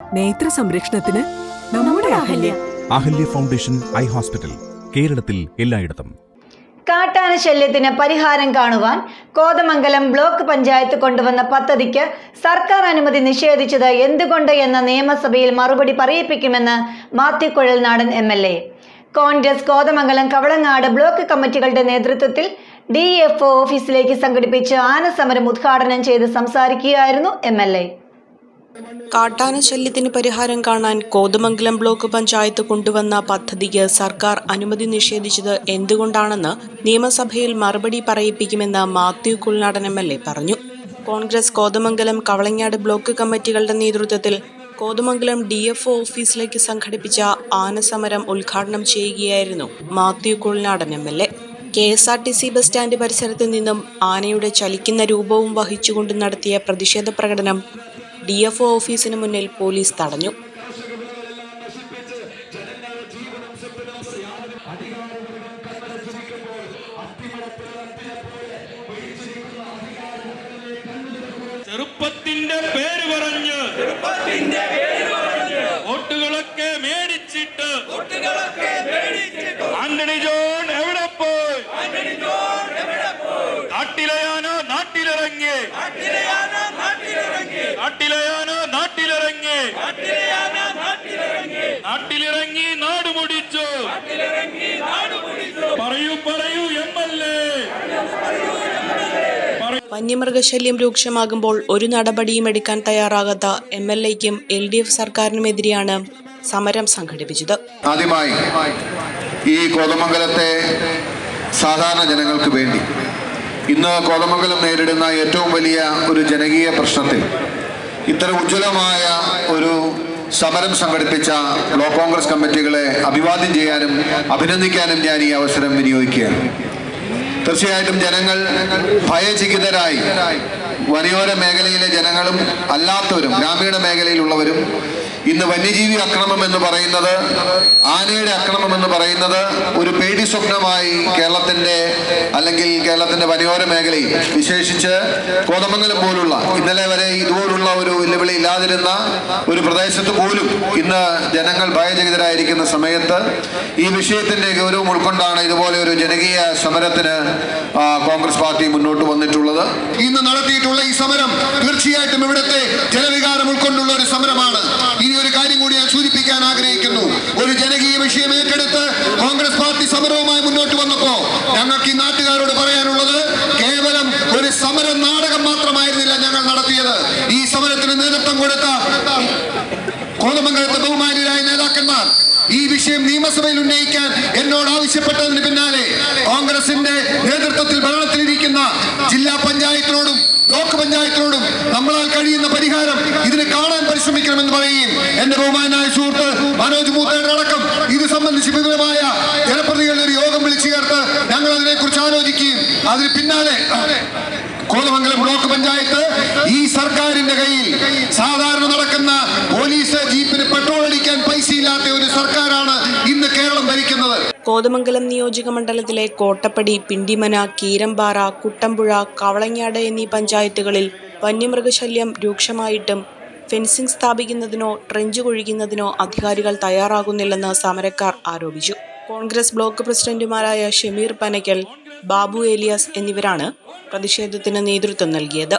നേത്ര സംരക്ഷണത്തിന് നമ്മുടെ Ahalya. Ahalya. Foundation eye hospital കേരളത്തിൽ എല്ലായിടത്തും. കാട്ടാന ശല്യത്തിന് പരിഹാരം കാണുവാൻ കോതമംഗലം ബ്ലോക്ക് പഞ്ചായത്ത് കൊണ്ടുവന്ന പദ്ധതിക്ക് സർക്കാർ അനുമതി നിഷേധിച്ചത് എന്തുകൊണ്ട് എന്ന നിയമസഭയിൽ മറുപടി പറയിപ്പിക്കുമെന്ന് മാത്യുക്കുഴൽ നാടൻ M L A. Congress Kothamangalam Kavalangad block കമ്മിറ്റികളുടെ നേതൃത്വത്തിൽ ഡി എഫ് ഒ ഓഫീസിലേക്ക് സംഘടിപ്പിച്ച് ആനസമരം ഉദ്ഘാടനം ചെയ്ത് സംസാരിക്കുകയായിരുന്നു എം എൽ എ. കാട്ടാന ശല്യത്തിന് പരിഹാരം കാണാൻ കോതമംഗലം ബ്ലോക്ക് പഞ്ചായത്ത് കൊണ്ടുവന്ന പദ്ധതിക്ക് സർക്കാർ അനുമതി നിഷേധിച്ചത് എന്തുകൊണ്ടാണെന്ന് നിയമസഭയിൽ മറുപടി പറയിപ്പിക്കുമെന്ന് Mathew Kuzhalnadan M L A പറഞ്ഞു. കോൺഗ്രസ് കോതമംഗലം കവളങ്ങാട് ബ്ലോക്ക് കമ്മിറ്റികളുടെ നേതൃത്വത്തിൽ കോതമംഗലം ഡി എഫ് ഓഫീസിലേക്ക് സംഘടിപ്പിച്ച ആനസമരം ഉദ്ഘാടനം ചെയ്യുകയായിരുന്നു Mathew Kuzhalnadan M L A. K S R T C bus stand പരിസരത്ത് നിന്നും ആനയുടെ ചലിക്കുന്ന രൂപവും വഹിച്ചുകൊണ്ട് നടത്തിയ പ്രതിഷേധ പ്രകടനം ഡി എഫ് ഒ ഓഫീസിന് മുന്നിൽ പോലീസ് തടഞ്ഞു. ചെറുപ്പത്തിന്റെ പേര് പറഞ്ഞ് വോട്ടുകളൊക്കെ മേടിച്ചിട്ട് ആന്റണി ജോൺ വന്യമൃഗശല്യം രൂക്ഷമാകുമ്പോൾ ഒരു നടപടിയും എടുക്കാൻ തയ്യാറാകാത്ത എം എൽ എക്കും എൽ ഡി എഫ് സർക്കാരിനുമെതിരെയാണ് സമരം സംഘടിപ്പിച്ചത്. ആദ്യമായി ഈ കോതമംഗലത്തെ സാധാരണ ജനങ്ങൾക്ക് വേണ്ടി ഇന്ന് കോതമംഗലം നേരിടുന്ന ഏറ്റവും വലിയ ഒരു ജനകീയ പ്രശ്നത്തിൽ ഇത്ര ഉജ്ജ്വലമായ ഒരു സമരം സംഘടിപ്പിച്ച ബ്ലോക്ക് കോൺഗ്രസ് കമ്മിറ്റികളെ അഭിവാദ്യം ചെയ്യാനും അഭിനന്ദിക്കാനും ഞാൻ ഈ അവസരം വിനിയോഗിക്കുകയാണ്. തീർച്ചയായിട്ടും ജനങ്ങൾ ഭയചകിതരായി. വനയോര മേഖലയിലെ ജനങ്ങളും അല്ലാത്തവരും ഗ്രാമീണ മേഖലയിലുള്ളവരും ഇന്ന് വന്യജീവി അക്രമം എന്ന് പറയുന്നത് ആനയുടെ അക്രമം എന്ന് പറയുന്നത് ഒരു പേടി സ്വപ്നമായി കേരളത്തിന്റെ അല്ലെങ്കിൽ കേരളത്തിന്റെ വനയോര മേഖലയിൽ വിശേഷിച്ച് കോതമംഗലം പോലുള്ള ഇന്നലെ വരെ ഇതുപോലുള്ള ഒരു വെല്ലുവിളി ഇല്ലാതിരുന്ന ഒരു പ്രദേശത്ത് പോലും ഇന്ന് ജനങ്ങൾ ഭയചകിതരായിരിക്കുന്ന സമയത്ത് ഈ വിഷയത്തിന്റെ ഗൗരവം ഉൾക്കൊണ്ടാണ് ഇതുപോലെ ഒരു ജനകീയ സമരത്തിന് കോൺഗ്രസ് പാർട്ടി മുന്നോട്ട് വന്നിട്ടുള്ളത്. ഇന്ന് നടത്തിയിട്ടുള്ള ഈ സമരം തീർച്ചയായിട്ടും ഇവിടുത്തെ ജനവികാരം ഉൾക്കൊണ്ടുള്ള ഒരു സമരമാണ്. ഇനി ഒരു കാര്യം കൂടി ഞാൻ സൂചിപ്പിക്കാൻ ആഗ്രഹിക്കുന്നു. ഒരു ജനകീയ വിഷയം ഏറ്റെടുത്ത് കോൺഗ്രസ് പാർട്ടി സമരവുമായി മുന്നോട്ട് വന്നപ്പോ ഞങ്ങൾക്ക് ഈ നാട്ടുകാരോട് പറയാനുള്ളത് കേവലം ഒരു സമരം നാടകം മാത്രമായിരുന്നില്ല ഞങ്ങൾ നടത്തിയത് ഈ സമരത്തിന് നേതൃത്വം കൊടുത്ത കോതമംഗലത്തെ ബഹുമാന്യരായ നേതാക്കന്മാർ ഈ വിഷയം നിയമസഭയിൽ ഉന്നയിക്കാൻ എന്നോട് ആവശ്യപ്പെട്ടതിന് പിന്നാലെ കോൺഗ്രസിന്റെ നേതൃത്വത്തിൽ ഭരണത്തിലിരിക്കുന്ന ജില്ലാ പഞ്ചായത്തിനോടും ബ്ലോക്ക് പഞ്ചായത്തിനോടും നമ്മളാൽ കഴിയുന്ന പരിഹാരം ഇതിന് കാണാൻ പരിശ്രമിക്കണമെന്ന് പറയുകയും എന്റെ ബഹുമാനായ സുഹൃത്ത് മനോജ് മൂത്തേടെ അടക്കം ഇത് സംബന്ധിച്ച് വിപുലമായ ജനപ്രതികളുടെ ഒരു യോഗം വിളിച്ചു ചേർത്ത് ഞങ്ങൾ അതിനെക്കുറിച്ച് ആലോചിക്കുകയും അതിന് പിന്നാലെ കോതമംഗലം ബ്ലോക്ക് പഞ്ചായത്ത് ഈ സർക്കാരിന്റെ കയ്യിൽ സാധാരണ നടക്കുന്ന പോലീസ് ജീപ്പിന് പെട്രോൾ കോതമംഗലം നിയോജക മണ്ഡലത്തിലെ കോട്ടപ്പടി പിണ്ടിമന കീരമ്പാറ കുട്ടമ്പുഴ കവളങ്ങാട് എന്നീ പഞ്ചായത്തുകളിൽ വന്യമൃഗശല്യം രൂക്ഷമായിട്ടും ഫെൻസിംഗ് സ്ഥാപിക്കുന്നതിനോ ട്രെഞ്ച് കുഴിക്കുന്നതിനോ അധികാരികൾ തയ്യാറാകുന്നില്ലെന്ന് സമരക്കാർ ആരോപിച്ചു. കോൺഗ്രസ് ബ്ലോക്ക് പ്രസിഡന്റുമാരായ ഷമീർ പനക്കൽ ബാബു ഏലിയാസ് എന്നിവരാണ് പ്രതിഷേധത്തിന് നേതൃത്വം നൽകിയത്.